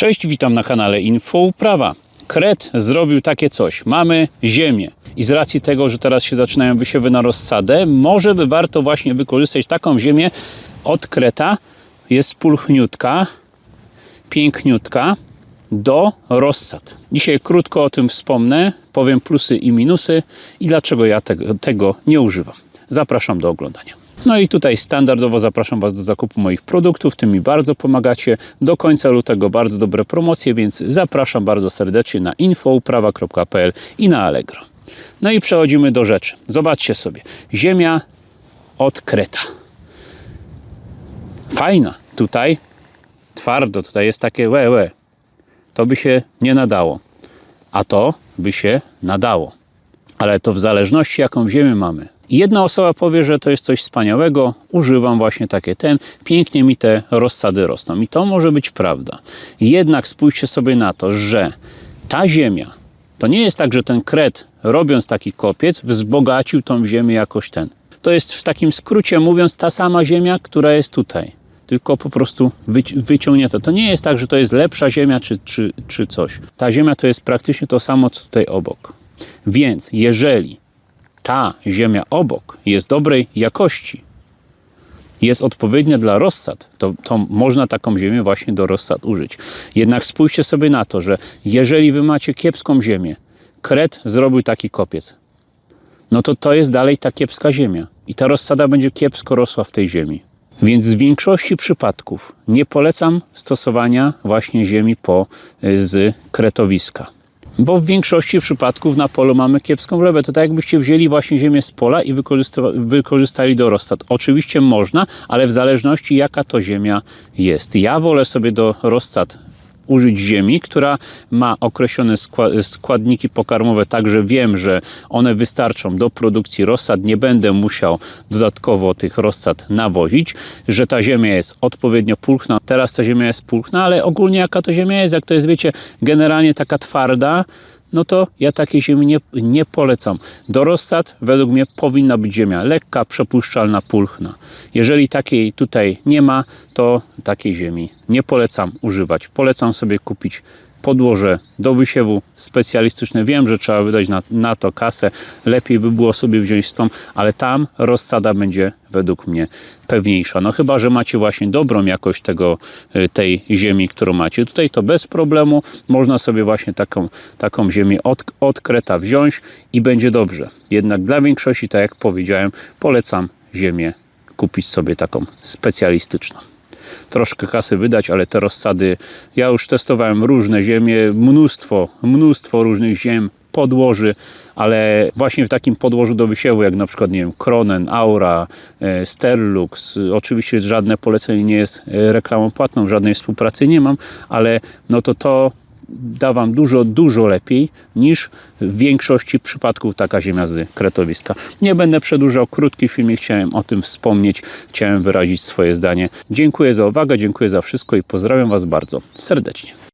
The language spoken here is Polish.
Cześć, witam na kanale Info Uprawa. Kret zrobił takie coś. Mamy ziemię i z racji tego, że teraz się zaczynają wysiewy na rozsadę, może by warto właśnie wykorzystać taką ziemię od kreta. Jest pulchniutka, piękniutka do rozsad. Dzisiaj krótko o tym wspomnę, powiem plusy i minusy i dlaczego ja tego, tego nie używam. Zapraszam do oglądania. No i tutaj standardowo zapraszam Was do zakupu moich produktów, tym mi bardzo pomagacie. Do końca lutego bardzo dobre promocje, więc zapraszam bardzo serdecznie na infouprawa.pl i na Allegro. No i przechodzimy do rzeczy. Zobaczcie sobie. Ziemia od Kreta. Fajna. Tutaj twardo, tutaj jest takie łe, łe. To by się nie nadało. A to by się nadało. Ale to w zależności jaką ziemię mamy. Jedna osoba powie, że to jest coś wspaniałego, używam właśnie takie ten, pięknie mi te rozsady rosną. I to może być prawda. Jednak spójrzcie sobie na to, że ta ziemia, to nie jest tak, że ten kret, robiąc taki kopiec, wzbogacił tą ziemię jakoś ten. To jest w takim skrócie mówiąc ta sama ziemia, która jest tutaj. Tylko po prostu wyci- wyciągnięta. To nie jest tak, że to jest lepsza ziemia czy, czy, czy coś. Ta ziemia to jest praktycznie to samo, co tutaj obok. Więc jeżeli ta ziemia obok jest dobrej jakości, jest odpowiednia dla rozsad, to, to można taką ziemię właśnie do rozsad użyć. Jednak spójrzcie sobie na to, że jeżeli wy macie kiepską ziemię, kret zrobił taki kopiec, no to to jest dalej ta kiepska ziemia i ta rozsada będzie kiepsko rosła w tej ziemi. Więc w większości przypadków nie polecam stosowania właśnie ziemi po y, z kretowiska. Bo w większości przypadków na polu mamy kiepską glebę. To tak jakbyście wzięli właśnie ziemię z pola i wykorzysta- wykorzystali do rozsad. Oczywiście można, ale w zależności jaka to ziemia jest. Ja wolę sobie do rozsad użyć ziemi, która ma określone skła- składniki pokarmowe, tak że wiem, że one wystarczą do produkcji rozsad, nie będę musiał dodatkowo tych rozsad nawozić, że ta ziemia jest odpowiednio pulchna. Teraz ta ziemia jest pulchna, ale ogólnie jaka to ziemia jest, jak to jest, wiecie, generalnie taka twarda, no to ja takiej ziemi nie, nie polecam. Do według mnie powinna być ziemia lekka, przepuszczalna, pulchna. Jeżeli takiej tutaj nie ma, to takiej ziemi nie polecam używać. Polecam sobie kupić podłoże do wysiewu specjalistyczne. Wiem, że trzeba wydać na, na to kasę. Lepiej by było sobie wziąć stąd, ale tam rozsada będzie według mnie pewniejsza. No chyba, że macie właśnie dobrą jakość tego, y, tej ziemi, którą macie. Tutaj to bez problemu. Można sobie właśnie taką, taką ziemię od, od kreta wziąć i będzie dobrze. Jednak dla większości, tak jak powiedziałem, polecam ziemię kupić sobie taką specjalistyczną troszkę kasy wydać, ale te rozsady, ja już testowałem różne ziemie, mnóstwo, mnóstwo różnych ziem, podłoży, ale właśnie w takim podłożu do wysiewu, jak na przykład, nie wiem, Kronen, Aura, e, Sterlux, oczywiście żadne polecenie nie jest e, reklamą płatną, żadnej współpracy nie mam, ale no to to da Wam dużo, dużo lepiej niż w większości przypadków taka ziemia z kretowiska. Nie będę przedłużał, krótki filmik, chciałem o tym wspomnieć, chciałem wyrazić swoje zdanie. Dziękuję za uwagę, dziękuję za wszystko i pozdrawiam Was bardzo serdecznie.